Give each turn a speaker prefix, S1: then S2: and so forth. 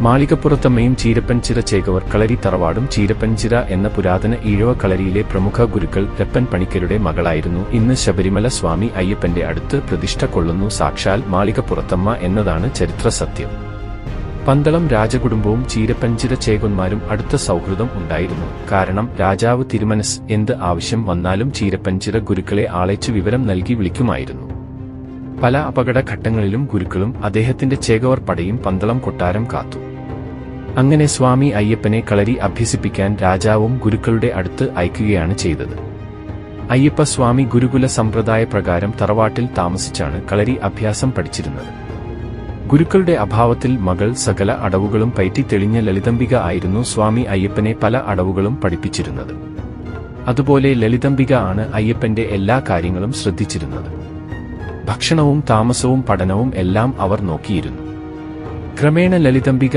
S1: മാളികപ്പുറത്തമ്മയും ചീരപ്പൻചിറ ചേകവർ കളരി തറവാടും ചീരപ്പൻചിറ എന്ന പുരാതന ഈഴവ കളരിയിലെ പ്രമുഖ ഗുരുക്കൾ രപ്പൻ പണിക്കരുടെ മകളായിരുന്നു. ഇന്ന് ശബരിമല സ്വാമി അയ്യപ്പന്റെ അടുത്ത് പ്രതിഷ്ഠ കൊള്ളുന്നു സാക്ഷാൽ മാളികപ്പുറത്തമ്മ എന്നതാണ് ചരിത്ര സത്യം പന്തളം രാജകുടുംബവും ചീരപ്പഞ്ചിര ചേകന്മാരും അടുത്ത സൗഹൃദം ഉണ്ടായിരുന്നു. കാരണം രാജാവ് തിരുമനസ് എന്ത് ആവശ്യം വന്നാലും ചീരപ്പഞ്ചിര ഗുരുക്കളെ ആളയച്ചു വിവരം നൽകി വിളിക്കുമായിരുന്നു. പല അപകടഘട്ടങ്ങളിലും ഗുരുക്കളും അദ്ദേഹത്തിന്റെ ചേകവർ പടയും പന്തളം കൊട്ടാരം കാത്തു. അങ്ങനെ സ്വാമി അയ്യപ്പനെ കളരി അഭ്യസിപ്പിക്കാൻ രാജാവും ഗുരുക്കളുടെ അടുത്ത് അയക്കുകയാണ് ചെയ്തത്. അയ്യപ്പ സ്വാമി ഗുരുകുല സമ്പ്രദായ പ്രകാരം തറവാട്ടിൽ താമസിച്ചാണ് കളരി അഭ്യാസം പഠിച്ചിരുന്നത്. ഗുരുക്കളുടെ അഭാവത്തിൽ മകൾ സകല അടവുകളും പയറ്റി തെളിഞ്ഞ ലളിതംബിക ആയിരുന്നു സ്വാമി അയ്യപ്പനെ പല അടവുകളും പഠിപ്പിച്ചിരുന്നത്. അതുപോലെ ലളിതംബിക ആണ് അയ്യപ്പന്റെ എല്ലാ കാര്യങ്ങളും ശ്രദ്ധിച്ചിരുന്നത്. ഭക്ഷണവും താമസവും പഠനവും എല്ലാം അവർ നോക്കിയിരുന്നു. ക്രമേണ ലളിതംബിക